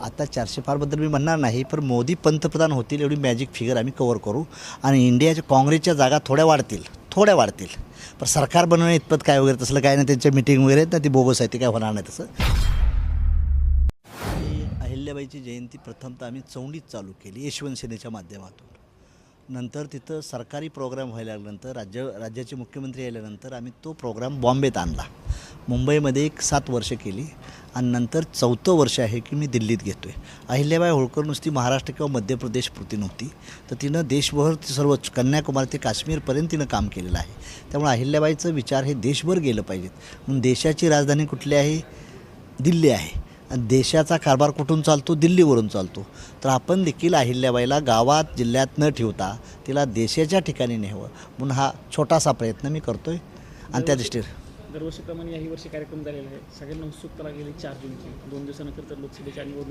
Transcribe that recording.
आता चारशे पारबद्दल मी म्हणणार नाही पण मोदी पंतप्रधान होतील एवढी मॅजिक फिगर आम्ही कवर करू आणि इंडियाच्या काँग्रेसच्या जागा थोड्या वाढतील थोड्या वाढतील. पण सरकार बनवणे इतपत काय वगैरे तसलं काय नाही त्यांच्या मिटिंग वगैरे आहेत ना ती बोगस आहे ते काय होणार नाही तसं. अहिल्याबाईची जयंती प्रथमतः आम्ही चौंडीत चालू केली यशवंत सेनेच्या माध्यमातून. नंतर तिथं सरकारी प्रोग्राम व्हायला लागल्यानंतर राज्य राज्याचे मुख्यमंत्री आल्यानंतर आम्ही तो प्रोग्राम बॉम्बेत आणला. मुंबईमध्ये एक सात वर्ष केली. आणि नंतर चौथं वर्ष आहे की मी दिल्लीत घेतो आहे अहिल्याबाई होळकर नुसती महाराष्ट्र किंवा मध्य प्रदेश पुरती नव्हती. तर तिनं देशभर ती सर्व कन्याकुमारी ते काश्मीरपर्यंत तिनं काम केलेलं आहे. त्यामुळे अहिल्याबाईचं विचार हे देशभर गेलं पाहिजेत म्हणून देशाची राजधानी कुठली आहे? दिल्ली आहे. आणि देशाचा कारभार कुठून चालतो? दिल्लीवरून चालतो. तर आपण देखील अहिल्याबाईला गावात जिल्ह्यात न ठेवता तिला देशाच्या ठिकाणी न्यावं. म्हणून हा छोटासा प्रयत्न मी करतो आहे आणि त्या दृष्टीने दरवर्षीप्रमाणे याही वर्षी कार्यक्रम झालेला आहे. सगळ्यांना उत्सुकता लागलेली चार जूनची. दोन दिवसानंतर तर लोकसभेच्या निवडणूक